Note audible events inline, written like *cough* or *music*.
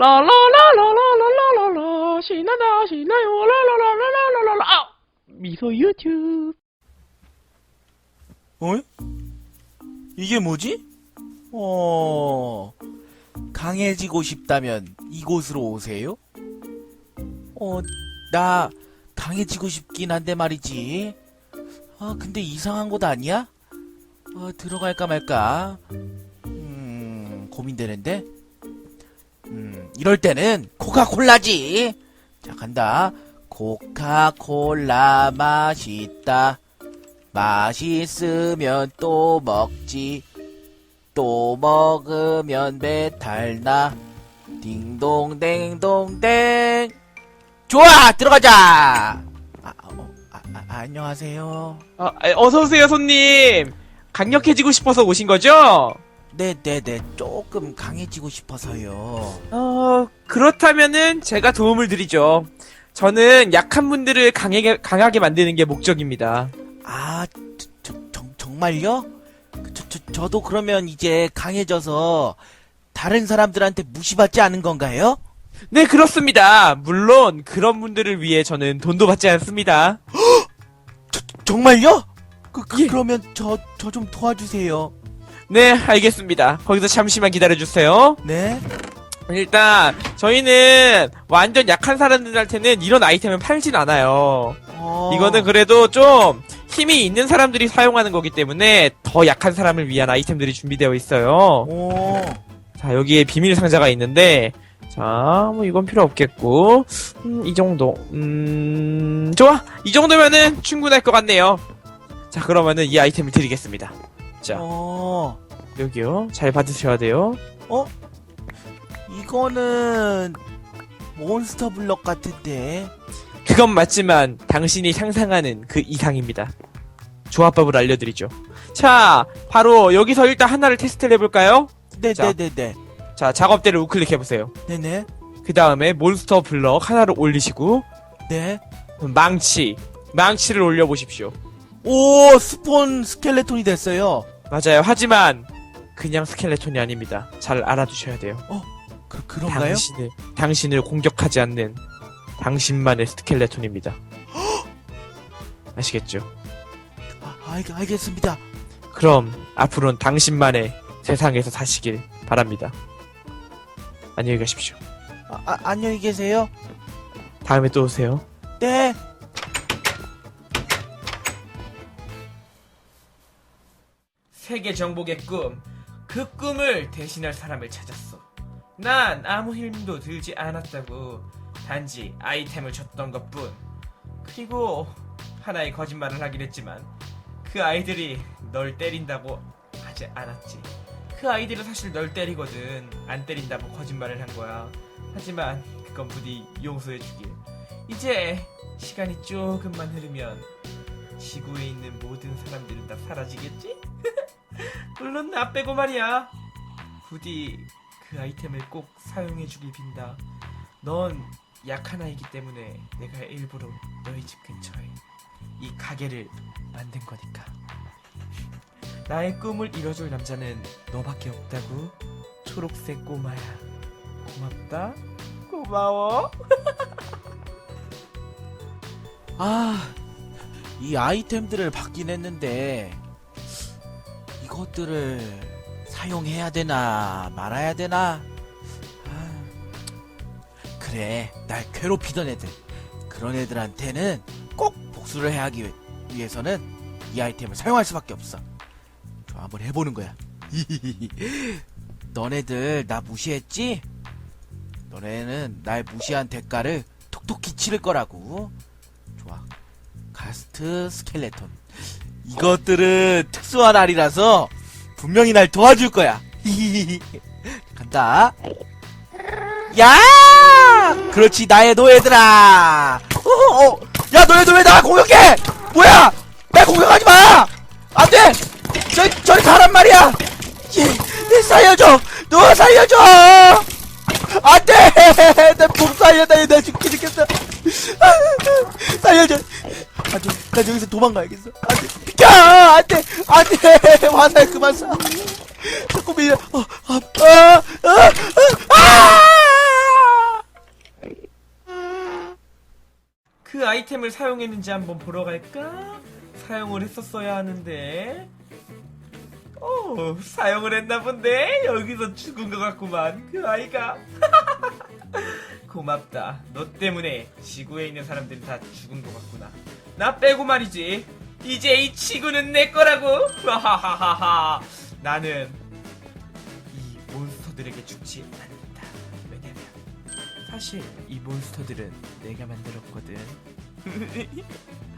라라라라라라라라라 신난다 신나요 라라라라라라라 아! 미소 유튜브 어? 이게 뭐지? 어, 강해지고 싶다면 이곳으로 오세요? 어, 나 강해지고 싶긴 한데 말이지. 아, 근데 이상한 곳 아니야? 어, 들어갈까 말까? 음, 고민되는데? 음, 이럴 때는 코카콜라지! 자, 간다. 코카콜라 맛있다. 맛있으면 또 먹지. 또 먹으면 배탈나. 딩동댕동댕. 좋아! 들어가자! 아, 어, 아, 아, 안녕하세요. 아, 어서 오세요 손님 강력해지고 싶어서 오신 거죠? 네네네. 조금 강해지고 싶어서요. 어 그렇다면은 제가 도움을 드리죠 저는 약한 분들을 강하게, 강하게 만드는 게 목적입니다 아, 저, 저, 정, 정말요? 그, 저, 저, 저도 그러면 이제 강해져서 다른 사람들한테 무시받지 않은 건가요? 네 그렇습니다 물론 그런 분들을 위해 저는 돈도 받지 않습니다 *gasps* 정말요? 그, 그, 예. 그러면 저, 저 좀 도와주세요. 네 알겠습니다 거기서 잠시만 기다려주세요 네? 일단 저희는 완전 약한 사람들한테는 이런 아이템을 팔진 않아요. 어... 이거는 그래도 좀 힘이 있는 사람들이 사용하는 거기 때문에 더 약한 사람을 위한 아이템들이 준비되어 있어요. 오, 자 여기에 비밀 상자가 있는데 자 뭐 이건 필요 없겠고 음, 이 정도 음 좋아 이 정도면은 충분할 것 같네요. 자 그러면은 이 아이템을 드리겠습니다. 자 어, 여기요 잘 받으셔야 돼요. 어? 이거는 몬스터 블럭 같은데. 그건 맞지만 당신이 상상하는 그 이상입니다. 조합법을 알려드리죠. 자, 바로 여기서 일단 하나를 테스트를 해볼까요? 자. 네네네네. 자, 작업대를 우클릭해보세요. 네네. 그 다음에 몬스터 블럭 하나를 올리시고, 네. 망치, 망치를 올려보십시오. 오, 스폰 스켈레톤이 됐어요. 맞아요. 하지만, 그냥 스켈레톤이 아닙니다. 잘 알아두셔야 돼요. 그, 그런가요? 당신을, 당신을 공격하지 않는 당신만의 스켈레톤입니다. *gasps* 아시겠죠? 아, 알, 알겠습니다. 그럼 앞으로는 당신만의 세상에서 사시길 바랍니다. 안녕히 가십시오. 아, 아, 안녕히 계세요. 다음에 또 오세요. 네. 세계 정복의 꿈. 그 꿈을 대신할 사람을 찾았어. 난 아무 힘도 들지 않았다고. 단지 아이템을 줬던 것 뿐. 그리고 하나의 거짓말을 하긴 했지만 그 아이들이 널 때린다고 하지 않았지. 그 아이들은 사실 널 때리거든. 안 때린다고 거짓말을 한 거야. 하지만 그건 부디 용서해 주길. 이제 시간이 조금만 흐르면 지구에 있는 모든 사람들은 다 사라지겠지? 물론 나 빼고 말이야. 부디 그 아이템을 꼭 사용해 주길 빈다. 넌 약한 아이기 때문에 내가 일부러 너희 집 근처에 이 가게를 만든 거니까. 나의 꿈을 이뤄줄 남자는 너밖에 없다고. 초록색 꼬마야. 고맙다. 고마워. *laughs* 아, 이 아이템들을 받긴 했는데, 이것들을 사용해야 되나, 말아야 되나? 아, 그래, 날 괴롭히던 애들. 그런 애들한테는 꼭 복수를 해야 하기 위해서는 이 아이템을 사용할 수밖에 없어. 좋아, 한번 해보는 거야. *laughs* 너네들 나 무시했지? 너네는 날 무시한 대가를 톡톡히 치를 거라고. 좋아. 가스트 스켈레톤. 이것들은 특수한 알이라서 분명히 날 도와줄 거야. *laughs* 간다. 야! 그렇지 나의 노예들아. 어, 어. 야 너희들 왜 나 공격해? 뭐야? 나 공격하지 마. 안 돼. 저 저리 가란 말이야. 예, 살려줘. 너 살려줘. 안 돼. 나목 살려다. 나 죽기 죽겠어. *laughs* 살려줘. 안돼 나 여기서 도망가야겠어. 안돼 비켜 안돼 안돼. 화살 그만 쏴. 자꾸 밀려. 어, 아, 아, 아, 아, 아! 그 아이템을 사용했는지 한번 보러 갈까? 사용을 했었어야 하는데. 오 사용을 했나 본데? 여기서 죽은 것 같구만 그 아이가. *laughs* 고맙다. 너 때문에 지구에 있는 사람들이 다 죽은 것 같구나. 나 빼고 말이지. 이제 이 지구는 내 거라고. 하하하하. 나는 이 몬스터들에게 죽지 않는다. 왜냐면 사실 이 몬스터들은 내가 만들었거든. *laughs*